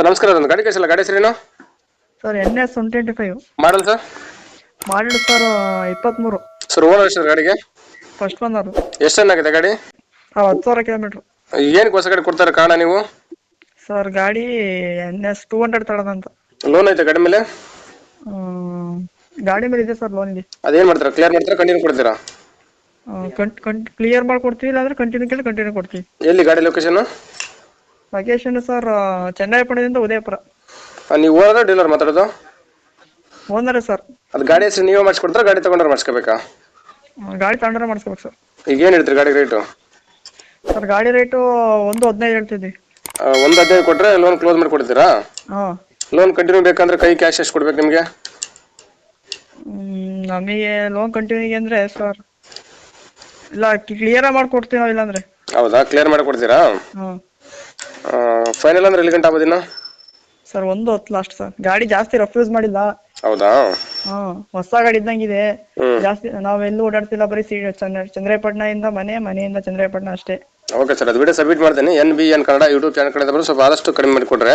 Sir ನಮಸ್ಕಾರ. ಒಂದು ಗಾಡಿ ಕಳಿಸಲ್ಲ. ಗಾಡಿ ಹೆಸರೇನು? Sir N S one twenty five. Model sir model sir ಇಪ್ಪತ್ತ್ಮೂರು ಸರ್ ಓನರ್ ಎಷ್ಟು ಗಾಡಿಗೆ? ಫಸ್ಟ್ ಬಂದವರು ಎಷ್ಟು ಚೆನ್ನಾಗಿದೆ ಗಾಡಿ? ಹತ್ತು ಸಾವಿರ ಕಿಲೋಮೀಟ್ರು. ಏನಕ್ಕೆ ಹೊಸ ಗಾಡಿ ಕೊಡ್ತಾರೆ ಕಾರಣ ನೀವು? ಸರ್ ಗಾಡಿ ಎನ್ ಎಸ್ ಟೂ ಹಂಡ್ರೆಡ್ ಅಂತ ಲೋನ್ ಐತೆ ಗಾಡಿ ಮೇಲೆ? ಹ್ಮ್, ಗಾಡಿ ಮೇಲೆ ಇದೆ ಸರ್ ಲೋನ್ ಇದೆ ಅದೇನು ಮಾಡ್ತೀರಾ? ಕ್ಲಿಯರ್ ಮಾಡ್ತೀರಾ? ಕಂಟಿನ್ಯೂ ಕೊಡ್ತೀರಾ? ಕ್ಲಿಯರ್ ಮಾಡ್ಕೊಡ್ತೀವಿ ಇಲ್ಲಾಂದ್ರೆ ಕಂಟಿನ್ಯೂ ಕೇಳಿ ಕಂಟಿನ್ಯೂ ಕೊಡ್ತೀವಿ. ಎಲ್ಲಿ ಗಾಡಿ ಲೊಕೇಶನ್ ಲೊಕೇಶನ್ ಸರ್ ಚನ್ನರಾಯಪಟ್ಟಣದಿಂದ ಉದಯಪುರ. ನೀವು ಓನರ್ ಡೀಲರ್ ಮಾತಾಡೋದು? ಓನರ್ ಸರ್ ಅದು ಗಾಡಿ ಹೆಸರು ನೀವೇ ಮಾಡಿಸ್ಕೊಡ್ತಾರೆ ಗಾಡಿ ತಗೊಂಡ್ರೆ ಮಾಡಿಸ್ಕೋಬೇಕಾ? ಗಾಡಿ ತಗೊಂಡ್ರೆ ಮಾಡಿಸ್ಬೇಕು ಸರ್ ಈಗ ಏನು ಹೇಳ್ತೀರಿ ಗಾಡಿ ರೇಟು ಸರ್ ಗಾಡಿ ರೇಟು ಒಂದು ಹದಿನೈದು ಹೇಳ್ತಿದ್ವಿ. ಒಂದು ಹದಿನೈದು ಕೊಟ್ಟರೆ ಲೋನ್ ಕ್ಲೋಸ್ ಮಾಡಿ ಕೊಡ್ತೀರಾ ಹಾಂ. ಲೋನ್ ಕಂಟಿನ್ಯೂ ಬೇಕಂದ್ರೆ ಕೈ ಕ್ಯಾಶ್ ಎಷ್ಟು ಕೊಡ್ಬೇಕು ನಿಮಗೆ? ನಮಗೆ ಲೋನ್ ಕಂಟಿನ್ಯೂ ಅಂದರೆ ಸರ್ ಇಲ್ಲ ಕ್ಲಿಯರಾಗಿ ಮಾಡ್ಕೊಡ್ತೀವಿ ನಾವು ಇಲ್ಲಾಂದ್ರೆ. ಹೌದಾ ಕ್ಲಿಯರ್ ಮಾಡಿ ಕೊಡ್ತೀರಾ ಹಾಂ. ಫೈನಲ್ ಅಂದ್ರೆ ಎಲ್ಲಿ ಗಂಟೆ ಆಗೋದಿನ ಸರ್ ಒಂದು ಹೊತ್ತು ಲಾಸ್ಟ್ ಸರ್. ಗಾಡಿ ಜಾಸ್ತಿ ರಫ್ ಯೂಸ್ ಮಾಡಿಲ್ಲ. ಹೌದಾ? ಹಾ ಹೊಸ ಗಾಡಿ ಇದ್ದಂಗಿದೆ ಇದೆ. ಜಾಸ್ತಿ ನಾವೆಲ್ಲೂ ಓಡಾಡ್ತಿಲ್ಲ ಬರೀ ಸಿ ಚಂದ್ರ ಚಂದ್ರಾಯಪಟ್ಟಣದಿಂದ ಮನೆ ಮನೆಯಿಂದ ಚಂದ್ರಾಯಪಟ್ಟಣ ಅಷ್ಟೇ. ಓಕೆ ಸರ್ ಅದು ವಿಡಿಯೋ ಸಬ್ಮಿಟ್ ಮಾಡ್ತೀನಿ. N B N Kannada YouTube channel ಕಡೆ ಬಂದು ಸ್ವಲ್ಪ ಆದಷ್ಟು ಕಡಿಮೆ ಮಾಡಿಕೊಡ್ರೆ